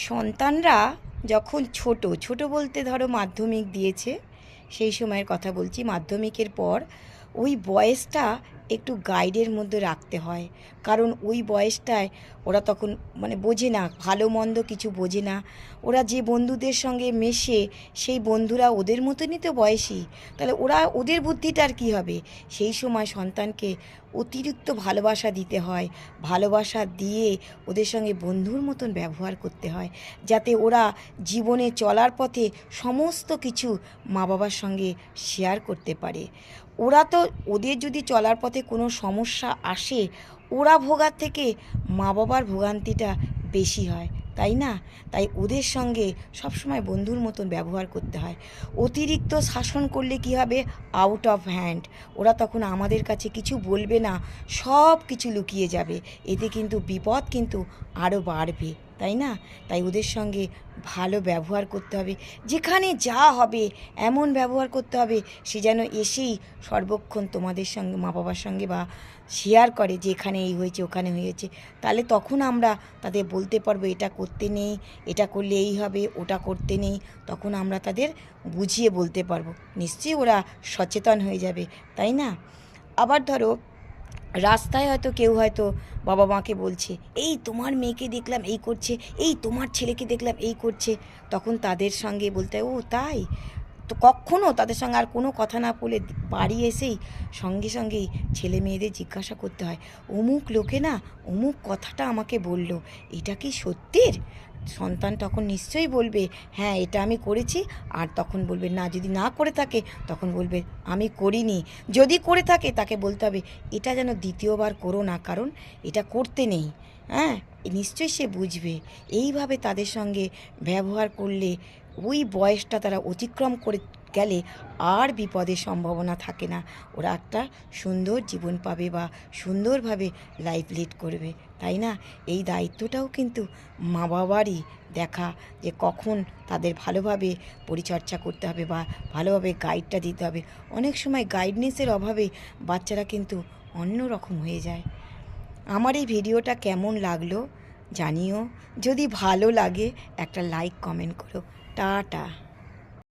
সন্তানরা যখন ছোট ছোট বলতে ধরো মাধ্যমিক দিয়েছে সেই সময়ের কথা বলছি মাধ্যমিকের পর ওই বয়সটা একটু গাইডের মধ্যে রাখতে হয়। কারণ ওই বয়সটায় ওরা তখন মানে বোঝে না, ভালো মন্দ কিছু বোঝে না। ওরা যে বন্ধুদের সঙ্গে মেশে, সেই বন্ধুরা ওদের মতনই তো বয়সী। তাহলে ওরা, ওদের বুদ্ধিটার কী হবে? সেই সময় সন্তানকে অতিরিক্ত ভালোবাসা দিতে হয়। ভালোবাসা দিয়ে ওদের সঙ্গে বন্ধুর মতন ব্যবহার করতে হয়। যাতে ওরা জীবনে চলার পথে সমস্ত কিছু মা বাবার সঙ্গে শেয়ার করতে পারে। ওরা তো ওদের যদি চলার পথে কোনো সমস্যা আসে, ওরা ভোগার থেকে মা বাবার ভোগান্তিটা বেশি হয়, তাই না? তাই ওদের সঙ্গে সবসময় বন্ধুর মতন ব্যবহার করতে হয়। অতিরিক্ত শাসন করলে কী হবে? আউট অফ হ্যান্ড ওরা তখন আমাদের কাছে কিছু বলবে না সব কিছু লুকিয়ে যাবে। এতে কিন্তু বিপদ কিন্তু আরও বাড়বে। তাই না? তাই ওদের সঙ্গে ভালো ব্যবহার করতে হবে। যেখানে যা হবে, এমন ব্যবহার করতে হবে, সে যেন এসেই সর্বক্ষণ তোমাদের সঙ্গে মা বাবার সঙ্গে বা শেয়ার করে যে এখানে এই হয়েছে, ওখানে হয়েছে। তাহলে তখন আমরা তাদের বলতে পারব, এটা করতে নেই, এটা করলে এই হবে, ওটা করতে নেই। তখন আমরা তাদের বুঝিয়ে বলতে পারব। নিশ্চয়ই ওরা সচেতন হয়ে যাবে, তাই না? আবার ধরো রাস্তায় হয়তো কেউ হয়তো বাবা মাকে বলছে, এই তোমার মেয়েকে দেখলাম, এই করছে, এই তোমার ছেলেকে দেখলাম, এই করছে। তখন তাদের সঙ্গে বলতে, ও, তাই? তো কখনও তাদের সঙ্গে আর কোনো কথা না বলে বাড়ি এসেই সঙ্গে সঙ্গেই ছেলে মেয়েদের জিজ্ঞাসা করতে হয়, অমুক লোকে না, অমুক কথাটা আমাকে বলল, এটা কি সত্যির? সন্তান তখন নিশ্চয়ই বলবে হ্যাঁ এটা আমি করেছি। আর তখন বলবে, না, যদি না করে থাকে, তখন বলবে, আমি করিনি। যদি করে থাকে, তাকে বলতে হবে, এটা যেন দ্বিতীয়বার করো না, কারণ এটা করতে নেই। হ্যাঁ নিশ্চয়ই সে বুঝবে। এইভাবে তাদের সঙ্গে ব্যবহার করলে ওই বয়সটা তারা অতিক্রম করে গেলে আর বিপদের সম্ভাবনা থাকে না। ওরা একটা সুন্দর জীবন পাবে বা সুন্দরভাবে লাইফ লিড করবে, তাই না? এই দায়িত্বটাও কিন্তু মা বাবারই দেখা যে কখন তাদের ভালোভাবে পরিচর্যা করতে হবে বা ভালোভাবে গাইডটা দিতে হবে। অনেক সময় গাইডনেসের অভাবে বাচ্চারা কিন্তু অন্য রকম হয়ে যায়। আমার এই ভিডিওটা কেমন লাগল জানিও। যদি ভালো লাগে একটা লাইক কমেন্ট করো। টাটা।